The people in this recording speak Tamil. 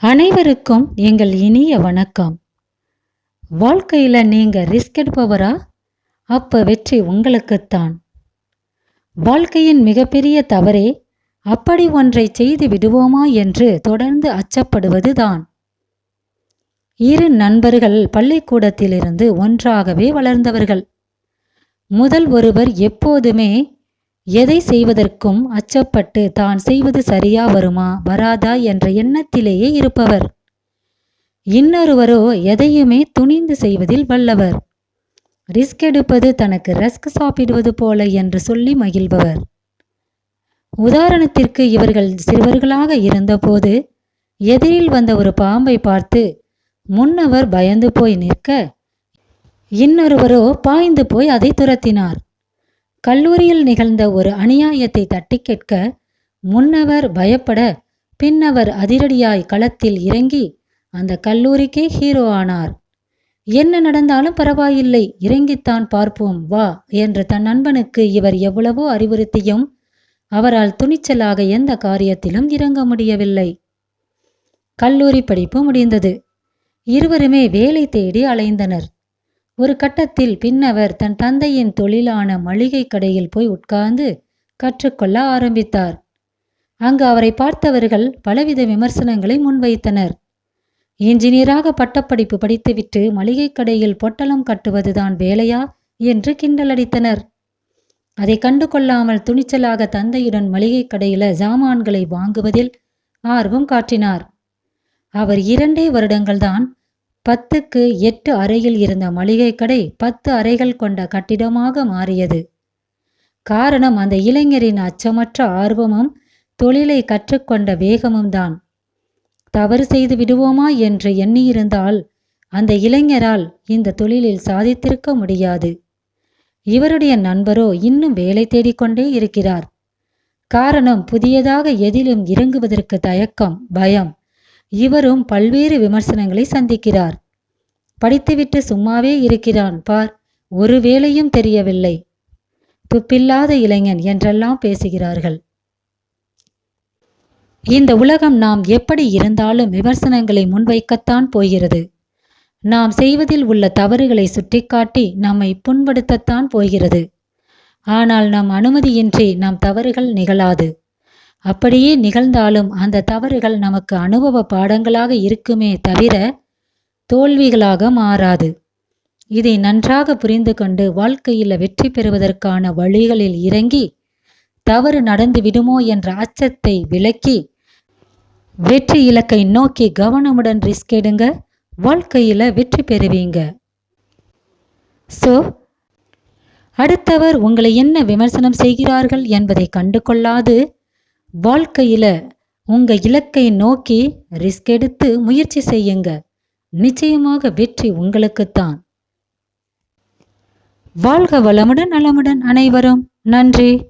அனைவருக்கும் எங்கள் இனிய வணக்கம். வாழ்க்கையில் நீங்கள் ரிஸ்க் எடுப்பவரா? அப்போ வெற்றி உங்களுக்குத்தான். வாழ்க்கையின் மிகப்பெரிய தவறே அப்படி ஒன்றை செய்து விடுவோமா என்று தொடர்ந்து அச்சப்படுவதுதான். இரு நண்பர்கள் பள்ளிக்கூடத்திலிருந்து ஒன்றாகவே வளர்ந்தவர்கள். முதல் ஒருவர் எப்போதுமே எதை செய்வதற்கும் அச்சப்பட்டு தான் செய்வது சரியா வருமா வராதா என்ற எண்ணத்திலேயே இருப்பவர். இன்னொருவரோ எதையுமே துணிந்து செய்வதில் வல்லவர். ரிஸ்க் எடுப்பது தனக்கு ரஸ்க் சாப்பிடுவது போல என்று சொல்லி மகிழ்பவர். உதாரணத்திற்கு இவர்கள் சிறுவர்களாக இருந்தபோது எதிரில் வந்த ஒரு பாம்பை பார்த்து முன்னவர் பயந்து போய் நிற்க. இன்னொருவரோ பாய்ந்து போய் அதை துரத்தினார். கல்லூரியில் நிகழ்ந்த ஒரு அநியாயத்தை தட்டி கேட்க முன்னவர் பயப்பட பின்னவர் அதிரடியாய் களத்தில் இறங்கி அந்த கல்லூரிக்கே ஹீரோ ஆனார். என்ன நடந்தாலும் பரவாயில்லை இறங்கித்தான் பார்ப்போம் வா என்ற தன் நண்பனுக்கு இவர் எவ்வளவோ அறிவுறுத்தியும் அவரால் துணிச்சலாக எந்த காரியத்திலும் இறங்க முடியவில்லை. கல்லூரி படிப்பு முடிந்தது. இருவருமே வேலை தேடி அலைந்தனர். ஒரு கட்டத்தில் பின்னவர் தன் தந்தையின் தொழிலான மளிகை கடையில் போய் உட்கார்ந்து கற்றுக்கொள்ள ஆரம்பித்தார். அங்கு அவரை பார்த்தவர்கள் பலவித விமர்சனங்களை முன்வைத்தனர். இன்ஜினியராக பட்டப்படிப்பு படித்துவிட்டு மளிகை கடையில் பொட்டலம் கட்டுவதுதான் வேலையா என்று கிண்டலடித்தனர். அதை கண்டு கொள்ளாமல் துணிச்சலாக தந்தையுடன் மளிகை கடையில ஜாமான்களை வாங்குவதில் ஆர்வம் காட்டினார். அவர் இரண்டே வருடங்கள்தான் பத்துக்கு எட்டு அறையில் இருந்த மளிகை கடை பத்து அறைகள் கொண்ட கட்டிடமாக மாறியது. காரணம் அந்த இளைஞரின் அச்சமற்ற ஆர்வமும் தொழிலை கற்றுக்கொண்ட வேகமும் தான். தவறு செய்து விடுவோமா என்று எண்ணியிருந்தால் அந்த இளைஞரால் இந்த தொழிலில் சாதித்திருக்க முடியாது. இவருடைய நண்பரோ இன்னும் வேலை தேடிக்கொண்டே இருக்கிறார். காரணம் புதியதாக எதிலும் இறங்குவதற்கு தயக்கம் பயம். இவரும் பல்வேறு விமர்சனங்களை சந்திக்கிறார். படித்துவிட்டு சும்மாவே இருக்கிறான் பார் ஒரு வேலையும் தெரியவில்லை. துப்பில்லாத இளைஞன் என்றெல்லாம் பேசுகிறார்கள். இந்த உலகம் நாம் எப்படி இருந்தாலும் விமர்சனங்களை முன்வைக்கத்தான் போகிறது. நாம் செய்வதில் உள்ள தவறுகளை சுட்டிக்காட்டி நம்மை புண்படுத்தத்தான் போகிறது. ஆனால் நம் அனுமதியின்றி நம் தவறுகள் நிகழாது. அப்படியே நிகழ்ந்தாலும் அந்த தவறுகள் நமக்கு அனுபவ பாடங்களாக இருக்குமே தவிர தோல்விகளாக மாறாது. இதை நன்றாக புரிந்து கொண்டு வாழ்க்கையில் வெற்றி பெறுவதற்கான வழிகளில் இறங்கி தவறு நடந்து விடுமோ என்ற அச்சத்தை விலக்கி வெற்றி இலக்கை நோக்கி கவனமுடன் ரிஸ்க் எடுங்க. வாழ்க்கையில் வெற்றி பெறுவீங்க. ஸோ அடுத்தவர் உங்களை என்ன விமர்சனம் செய்கிறார்கள் என்பதை கண்டு கொள்ளாது வாழ்க்கையில உங்க இலக்கை நோக்கி ரிஸ்க் எடுத்து முயற்சி செய்யுங்க. நிச்சயமாக வெற்றி உங்களுக்குத்தான். வாழ்க வளமுடன் நலமுடன் அனைவரும். நன்றி.